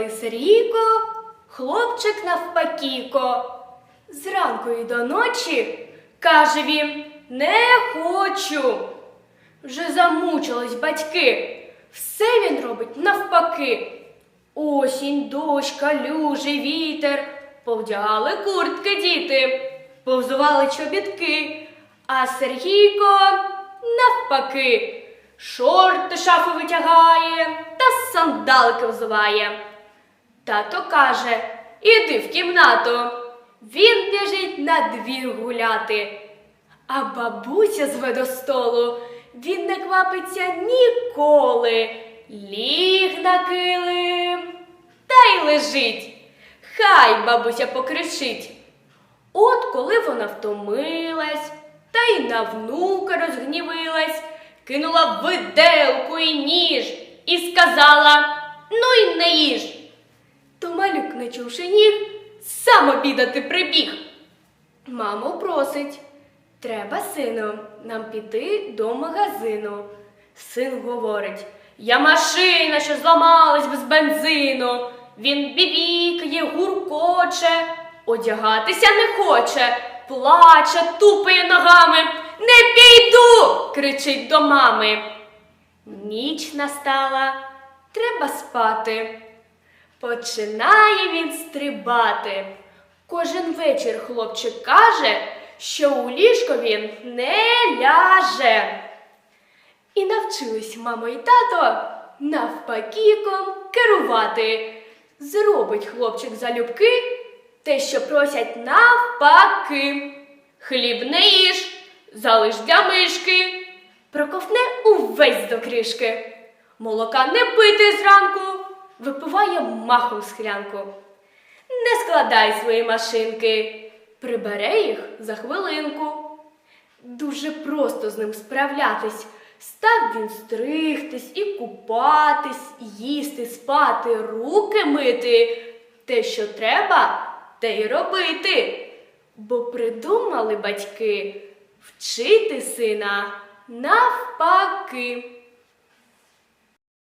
Веселий Сергійко, хлопчик навпакіко. Зранку і до ночі, каже він, не хочу. Вже замучились батьки. Все він робить навпаки. Осінь, дощ, калюжі, вітер. Повдягали куртки діти, повзували чобітки, а Сергійко навпаки. Шорти шафи витягає та сандалки взуває. Тато каже, іди в кімнату. Він біжить на двір гуляти. А бабуся зве до столу, він не квапиться ніколи. Ліг на килим та й лежить. Хай бабуся покричить. От коли вона втомилась, та й на внука розгнівилась, кинула виделку і ніж і сказала Ну й не їж. Не чувши ніг, сам обідати прибіг. Мамо просить, треба, сину, нам піти до магазину. Син говорить, я машина, що зламалась без бензину. Він бібікає, гуркоче, одягатися не хоче, плаче, тупає ногами. Не піду. кричить до мами. Ніч настала, треба спати. Починає він стрибати. Кожен вечір хлопчик каже, що у ліжко він не ляже. І навчились мама і тато навпакіком керувати. Зробить хлопчик залюбки те, що просять навпаки. Хліб не їж, залиш для мишки, проковтне увесь до кришки. Молока не пити зранку, випиває махом склянку. Не складай свої машинки, прибере їх за хвилинку. Дуже просто з ним справлятись. Став він стригтись і купатись, їсти, спати, руки мити. Те, що треба, те й робити. Бо придумали батьки вчити сина навпаки.